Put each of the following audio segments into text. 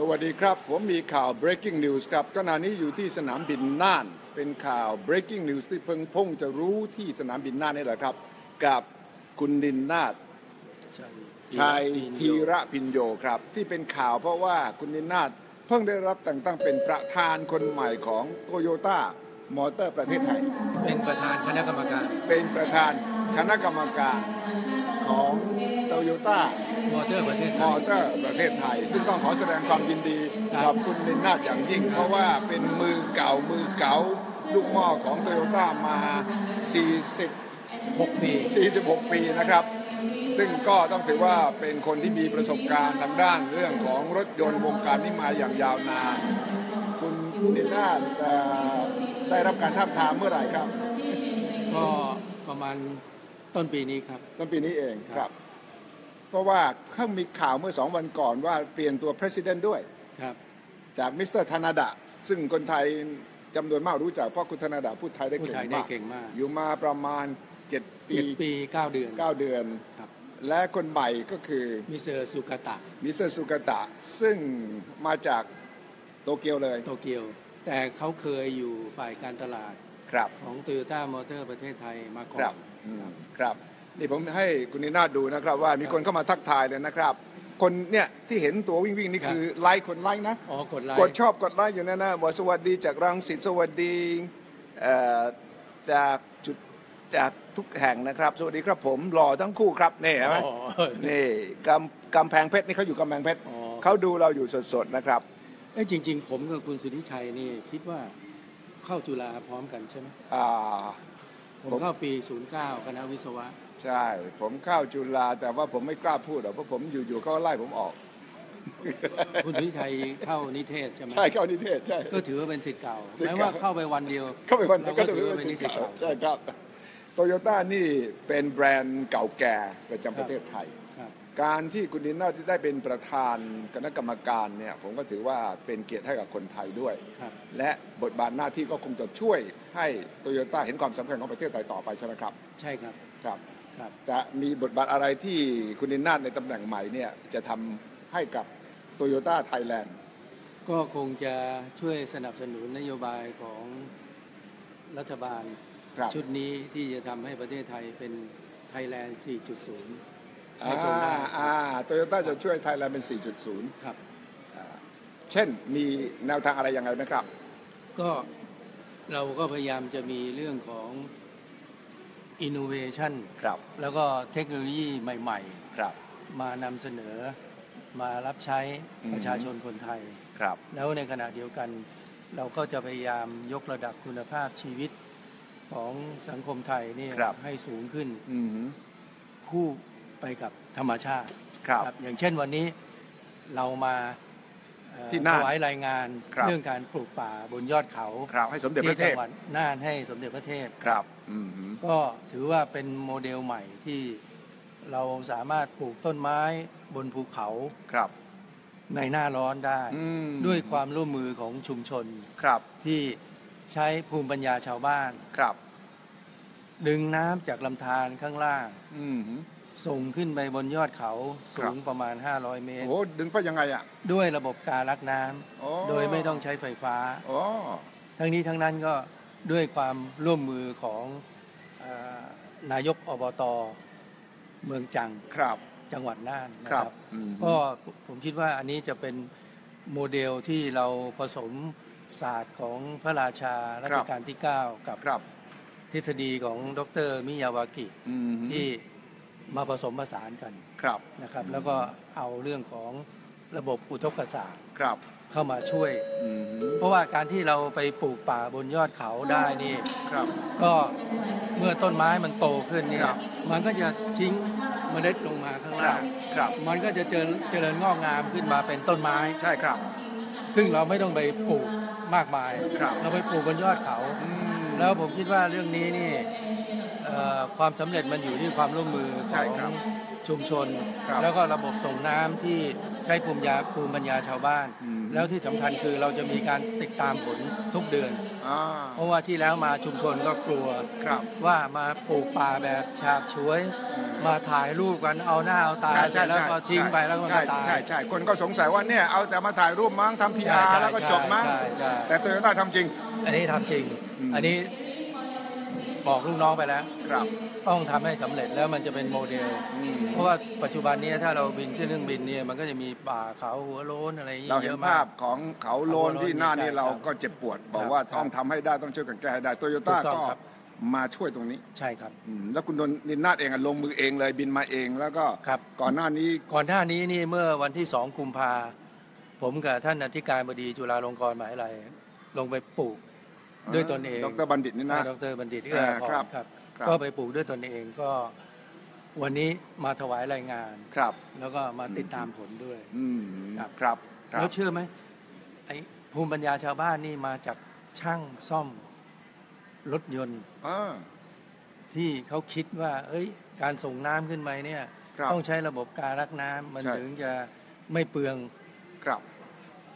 สวัสดีครับ ผมมีข่าว breaking news ครับขณะนี้อยู่ที่สนามบินน่าน เป็นข่าว breaking news ที่เพิ่งพงจะรู้ที่สนามบินน่านนี่แหละครับ กับคุณดินนาถชัยธีระพินโยครับ ที่เป็นข่าวเพราะว่าคุณดินนาถเพิ่งได้รับแต่งตั้งเป็นประธานคนใหม่ของโตโยต้ามอเตอร์ประเทศไทย เป็นประธานคณะกรรมการ เป็นประธานคณะกรรมการ ของโตโยต้ามอเตอร์ประเทศไทมอยเตอร์ประเทศไทย ซึ่งต้องขอแสดงความยินดีครักับบคุณลินนาถอย่างยิ่ง เพราะว่าเป็นมือเก่ามือเก่าลูกหม้อของโตโยต้ามา40 6ปี 46 ปีนะครับ ซึ่งก็ต้องถือว่าเป็นคนที่มีประสบการณ์ทางด้านเรื่องของรถยนต์วงการนี้มาอย่างยาวนาน คุณลินนาถเอ่อได้รับการท้าบทามเมื่อไหร่ครับ ก็ประมาณ ต้นปีนี้ครับ ต้นปีนี้เองครับ เพราะว่าเพิ่งมีข่าวเมื่อสองวันก่อนว่าเปลี่ยนตัว president ด้วยครับ จากมิสเตอร์ธนาดะ ซึ่งคนไทยจำนวนมากรู้จักเพราะคุณธนาดะพูดไทยได้พูดเก่งไทยได้มากเก่งมาก อยู่มาประมาณ7ปีเจ็ดปี9เดือน9เดือนครับและคนใหม่ก็คือมิสเตอร์สุกาตะมิสเตอร์สุกตะซึ่งมาจากโตเกียวเลยโตเกียว แต่เขาเคยอยู่ฝ่ายการตลาด ครับของ t o y ยต้ามอเตอร์ประเทศไทยมาก่อครันบอืมครับ นี่ผมให้คุณนินาถดูนะครับว่ามีคนเข้ามาทักทายเลยนะครับ คนเนี่ยที่เห็นตัววิ่งวิ่งๆนี่คือไลค์คนไลค์นะ อ๋อกดไลกดค์ชอบกดไลค์อยู่นั่นนะบอกสวัสดีจากรังสิตสวัสดีเอ่อจากจุดจากทุกแห่งนะครับ สวัสดีครับผมหล่อทั้งคู่ครับนี่เห็นไหมอ๋อนี่กำกำแพงเพชรนี่เขาอยู่กำแพงเพชรอ๋อ เขาดูเราอยู่สดๆนะครับ เอ้ยจริง ๆ ผมกับคุณสุทธิชัยนี่คิดว่า เข้าจุฬาพร้อมกันใช่ไหมอ่า ผมผม เข้าปี 09 คณะวิศวะ ใช่ ผมเข้าจุฬาแต่ว่าผมไม่กล้าพูดหรอกเพราะผมอยู่ๆเขาก็ไล่ผมออก คุณสุทธิชัยเข้านิเทศใช่ไหมใช่เข้านิเทศใช่ ก็ถือว่าเป็นสิทธิ์เก่าศิษย์แม้เก่าว่า เข้าไปวันเดียวเข้าไปวันเราก็ก็ถืถืออว่าว่าเป็เป็นนสินิทธิ์สิตเก่าเก่าใช่ครับโตโยต้านี่เป็นแบรนด์เก่าแก่ประจำประเทศไทยครับ การที่คุณดินนาที่ได้เป็นประธานคณะกรรมการเนี่ยผมก็ถือว่าเป็นเกียรติให้กับคนไทยด้วยครับและบทบาทหน้าที่ก็คงจะช่วยให้โตโยต้าเห็นความสำคัญของประเทศไทยต่อไปใช่ไหมครับ ใช่ครับครับครับจะมีบทบาทอะไรที่คุณดินนาในตำแหน่งใหม่เนี่ยจะทำให้กับโตโยต้าไทยแลนด์ก็คงจะช่วยสนับสนุนนโยบายของรัฐบาลครับชุดนี้ที่จะทำให้ประเทศไทยเป็นไทยแลนด์ 4.0 ให้อ่าจงได้อ่าโตโยต้าจะช่วยไทยแลนด์เป็น 4.0 ครับ เช่นมีแนวทางอะไรยังไงไหมครับ ก็เราก็พยายามจะมีเรื่องของ innovation ครับ แล้วก็เทคโนโลยีใหม่ครับๆมานำเสนอมารับใช้อืมประชาชนคนไทย ครับ แล้วในขณะเดียวกัน เราก็จะพยายามยกระดับคุณภาพชีวิตของสังคมไทยเนี่ยครับให้สูงขึ้นอืมคู่ ไปกับธรรมชาติครับ อย่างเช่นวันนี้เรามาเอ่อที่น่านถวายรายงานครับ เรื่องการปลูกป่าบนยอดเขาครับให้สมเด็จพที่ระเทจัพงหวัดน่านให้สมเด็จพระเทพ ครับอืมก็ถือว่าเป็นโมเดลใหม่ที่เราสามารถปลูกต้นไม้บนภูเขาครับในหน้าร้อนได้ อืมด้วยความร่วมมือของชุมชนครับที่ใช้ภูมิปัญญาชาวบ้าน ครับดึงน้ำจากลำธารข้างล่าง อืม ส่งขึ้นไปบนยอดเขาสูครับงประมาณ 500 เมตโอ้รโหดึงไปยังไงอะ ด้วยระบบการลักน้โอ้ำโดยไม่ต้องใช้ไฟฟ้าโอ้ทั้งนี้ทั้งนั้นก็ด้วยความร่วมมือของเอ่อนายกอบตเมืองจังครับ จังหวัดน่านนะคครัรับบอืมก็ผมคิดว่าอันนี้จะเป็นโมเดลที่เราผสมศาสตร์ของพระราชารัชกาลที่ 9 กับครับทฤษฎีของดรมิยาวากิอืมที่ มาผสมผสานกันครับนะครับ แล้วก็เอาเรื่องของระบบอุทกศาสตร์ครับเข้ามาช่วย อืมเพราะว่าการที่เราไปปลูกป่าบนยอดเขาได้นี่ ครับ ก็เมื่อต้นไม้มันโตขึ้นเนี่คยรับ มันก็จะทิ้งเมล็ดลงมาข้างล่างครับมันก็จะเจริญเจริญงอกงามขึ้นมาเป็นต้นไม้ ใช่ครับ ซึ่งเราไม่ต้องไปปลูกมากมาย ครับ เราไปปลูกบนยอดเขา อืมแล้วผมคิดว่าเรื่องนี้นี่เอ่อ ความสำเร็จมันอยู่ที่ความร่วมมือใช่ของครับชชุมชนครับแล้วก็ระบบส่งน้ำที่ใช้ภูมิยาภูมิปัญญาชาวบ้านอืมแล้วที่สำคัญคือเราจะมีการติดตามผลทุกเดือนอ่าเพราะว่าที่แล้วมาชุมชนก็กลัวครับว่ามาปลูกป่าแบบฉาบฉวย มาถ่ายรูปกันเอาหน้าเอาตาใช่ใช่แล้วใช่ก็ทิ้งไปแล้วก็มันใช่ก็ตายใช่ใช่คนก็สงสัยว่าเนี่ยเอาแต่มาถ่ายรูปมั้งทำพีใช่อาร์ใช่แล้วก็จบมั้งใช่ใช่แต่โตโยต้าทำจริง อันนี้ทำจริงอืมอันนี้ บอกลูกน้องไปแล้ว ครับ ต้องทำให้สำเร็จแล้วมันจะเป็นโมเดล อืม เพราะว่าปัจจุบันนี้ถ้าเราบินขึ้นเครื่องบินเนี่ยมันก็จะมีป่าเขาหัวโล้นอะไรอย่างเราเงี้ยเห็เยนอะมาภาพกของเขาโลนที่หน้านี่ใช่เราครับก็เจ็บปวด บอกครับว่าครับต้องทำให้ได้ต้องช่วยกันแก้ให้ได้โตโยต้าถูกต้ก็องครับ มาช่วยตรงนี้ใช่ครับ อืมแล้วคุณดนนินนาถเองอะลงมือเองเลยบินมาเองแล้วก็ครับ ก่อนหน้านี้ ก่อนหน้านี้นี่เมื่อวันที่สองกุมภาผมกับท่านอธิการบดีจุฬาลงกรณ์มหาวิทยาลัยลงไปปลูก ด้วยตนเองดรบัณฑิตนี่นะดรบัณฑิตเอื้ออาพครัรบครับครับ ก็ไปปลูกด้วยตนเองก็ วันนี้มาถวายรายงานครับ แล้วก็มาติดตามผลด้วยอืมครับครับครัแล้บวเชื่อไหมไอ้ภูมิปัญญาชาวบ้านนี่มาจากช่างซ่อมรถยนต์อ่าที่เขาคิดว่า เอ้ย การส่งน้ำขึ้นไปเนี่ยครับต้องใช้ระบบการรักน้ำมันใช่ถึงจะไม่เปลืองครับ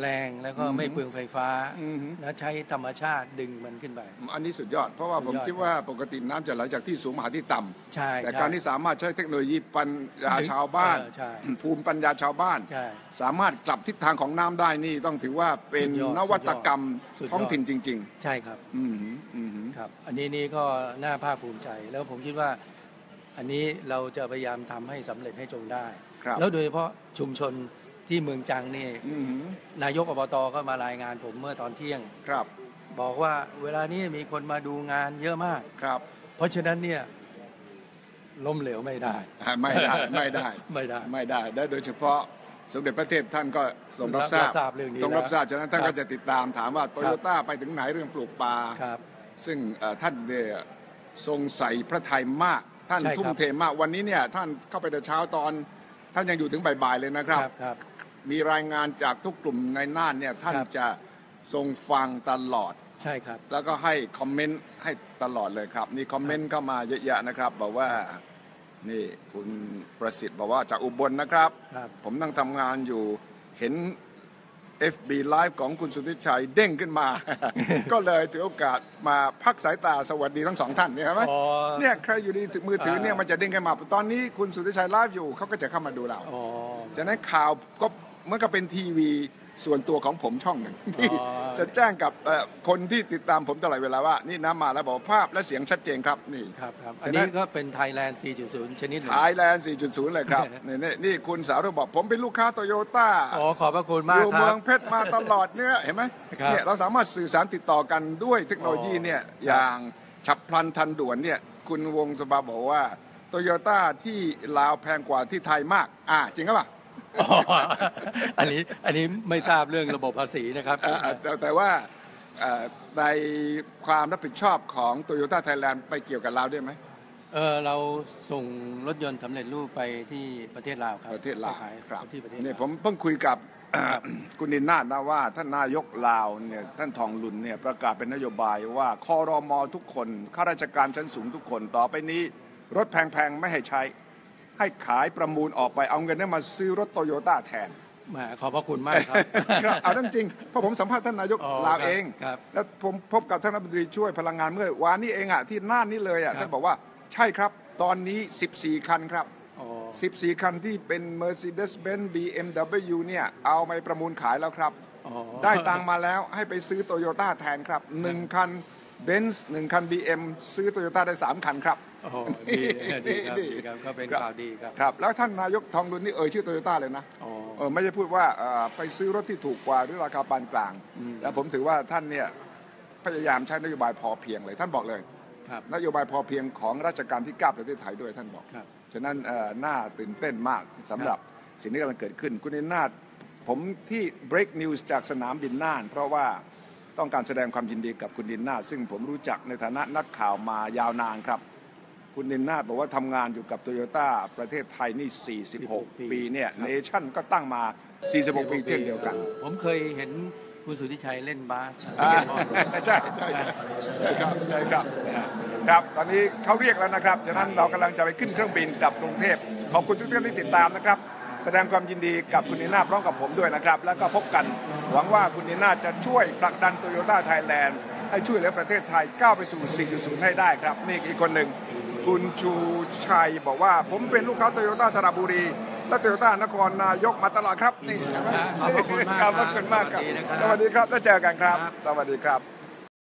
แรงแล้วก็อือฮึไม่เปลืองไฟฟ้าอือฮึแล้วใช้ธรรมชาติดึงมันขึ้นไป อันนี้สุดยอด เพราะว่าผมสุดยอดคิดว่าปกติน้ำจะไหลจากที่สูงมาหาที่ต่ำใช่แต่ใช่การที่สามารถใช้เทคโนโลยีปัญญาชาวบ้านเออใช่ภูมิปัญญาชาวบ้านใช่สามารถกลับทิศทางของน้ำได้นี่ต้องถือว่าเป็นสุดยอดนวัตกรรมสุดยอดท้องถิ่นจริงใช่ครับๆอืมหืออืมหือครับ อันนี้นี่ก็น่าภาคภูมิใจแล้วผมคิดว่าอันนี้เราจะพยายามทำให้สำเร็จให้จงได้ครับแล้วโดยเฉพาะชุมชน ที่เมืองจังนี่อืมหือนายกอบตก็มารายงานผมเมื่อตอนเที่ยง ครับ บอกว่าเวลานี้มีคนมาดูงานเยอะมาก ครับเพราะฉะนั้นเนี่ยล้มเหลวไม่ได้ อ่าไม่ได้ ไม่ได้ ไม่ได้ ไม่ได้ และโดยเฉพาะสมเด็จพระเทพท่านก็ทรงรับทราบรับทราบเรื่องนี้ทรงรับทราบ ฉะนั้นท่านครับก็จะติดตามถามว่าโตโยต้าไปถึงไหนเรื่องปลูกป่าครับ ซึ่งเอ่อท่านเนี่ยทรงใส่พระทัยมาก ท่านใช่ครับ ทุ่มเทมาก วันนี้เนี่ยท่านเข้าไปแต่เช้าตอน ท่านยังอยู่ถึงบ่ายๆเลยนะครับ ครับ มีรายงานจากทุกกลุ่มในน่านเนี่ยท่านครับ จะทรงฟังตลอด ใช่ครับ แล้วก็ให้คอมเมนต์ให้ตลอดเลยครับนี่คอมเมนต์เข้ามาเยอะแยะนะครับ บอกว่านี่คุณประสิทธิ์บอกว่าจากอุบลนะครับ ครับ ผมนั่งทำงานอยู่เห็น FB Live ของคุณสุทธิชัยเด้งขึ้นมา ก็เลยถือโอกาสมาพักสายตาสวัสดีทั้งสองท่านเนี่ยเห็นไหมอ๋อ เนี่ยใครอยู่ดีมือถือเนี่ยอ่ามัมันจะเด้งขึ้นมา ตอนนี้คุณสุทธิชัยไลฟ์อยู่เขาก็จะเข้ามาดูเรา อ๋อ ฉะนั้นข่าวก็เห มันก็เป็นทีวีส่วนตัวของผมช่องหนึ่งที่อ๋อจะแจ้งกับเอ่อคนที่ติดตามผมตลอดเวลาว่า นี่น้ำมาแล้วบอกภาพและเสียงชัดเจนครับนี่ครับครับฉะนั้นอันนี้ก็เป็นไทยแลนด์ 4.0 ชนิดหนึ่งไทยแลนด์ 4.0 เลยครับนี่นี่นี่คุณสาวเราบอกผมเป็นลูกค้าโตโยต้าอ๋อขอบพระคุณอมากยู่ครัเมือบงเพชรมาตลอดเนี่ยเห็นไหมครับเนี่ยเราสามารถสื่อสารติดต่อกันด้วยเทคโนโลยีเนี่ยอ๋อออย่างฉับพลันทันด่วนเนี่ยคุณวงสบาบอกว่าโตโยต้าที่ลาวแพงกว่าที่ไทยมากอ่าจริงหรือเปล่า อ๋ออันนี้อันนี้ไม่ทราบเรื่องระบบภาษีนะครับเอ่อแต่แต่ว่าเอ่อในความรับผิดชอบของโตโยต้าไทยแลนด์ไปเกี่ยวกับลาวด้วยไหมเออเราส่งรถยนต์สำเร็จรูปไปที่ประเทศลาวครับประเทศลาวไปขายครับที่ประเทศนี่ลาวผมเพิ่งคุยกับคุณนินนาถนะว่าท่านนายกลาวเนี่ยท่านทองลุนเนี่ยประกาศเป็นนโยบายว่าคอรมอทุกคนข้าราชการชั้นสูงทุกคนต่อไปนี้ รถแพงๆไม่ให้ใช้ ให้ขายประมูลออกไปเอาเงินนั้นมาซื้อรถโตโยต้าแทนแหมขอบพระคุณมากครับครับเอานั่นจริงเพราะผมสัมภาษณ์ท่านนายกอ๋อลาวครับเองครับแล้วผมพบกับท่านรัฐมนตรีช่วยพลังงานเมื่อวานนี้เองอะที่น่านนี่เลยอะครับท่านบอกว่าใช่ครับตอนนี้ 14 คันครับอ๋อ14 คันที่เป็น Mercedes-Benz BMW เนี่ยเอาไปประมูลขายแล้วครับอ๋อได้ตังค์มาแล้วให้ไปซื้อโตโยต้าแทนครับหนึ่งคัน เบนซ์หนึ่งคัน BM ซื้อโตโยต้าได้ 3 คันครับโอ้โหดีดีครับดีครับก็เป็นข่าวดีครับครับ แล้วท่านนายกทองดุลนี่เอ่ยชื่อโตโยต้าเลยนะอ๋อเออไม่ใช่พูดว่าเอ่อไปซื้อรถที่ถูกกว่าหรือราคาปานกลางอืมแล้วผมถือว่าท่านเนี่ยพยายามใช้นโยบายพอเพียงเลยท่านบอกเลยครับนโยบายพอเพียงของราชการที่เก้าประเทศไทยด้วยท่านบอกครับฉะนั้นเอ่อน่าตื่นเต้นมากสำหรับสิ่งที่กำลังเกิดขึ้น คุณนินาถผมที่ break news จากสนามบินน่าน เพราะว่า ต้องการแสดงความยินดีกับคุณดินนาถซึ่งผมรู้จักในฐานะนักข่าวมายาวนานครับ คุณดินนาถบอกว่าทำงานอยู่กับโตโยต้าประเทศไทยนี่ 46 ปีปีเนี่ยครับเนชั่นก็ตั้งมา 46 ปีเช่นเดียวกัน ผมเคยเห็นคุณสุทธิชัยเล่นบาสสอ่าเก็ตบอลใช่ใช่ใช่ใช่ครับใช่ครับครับ ตอนนี้เขาเรียกแล้วนะครับฉะนั้นเรากำลังจะไปขึ้นเครื่องบินกลับกรุงเทพขอบคุณทุกท่านที่ติดตามนะครับ แสดงความยินดีกับคุณนีน่าพร้อมกับผมด้วยนะครับ แล้วก็พบกันหวังว่าคุณนีน่าจะช่วยผลักดันโตโยต้าไทยแลนด์ให้ช่วยเหลือประเทศไทยก้าวไปสู่ 4.0 ให้ได้ครับ นี่อีกคนหนึ่งคุณชูชัยบอกว่า ผมเป็นลูกค้าโตโยต้าสระบุรีและโตโยต้านครนายกมาตลอดครับนี่ขอบพระคุณมากขอบพระคุณมากครับสวัสดีนะครับสวัสดีครับแล้วเจอกันครับครับสวัสดีครับ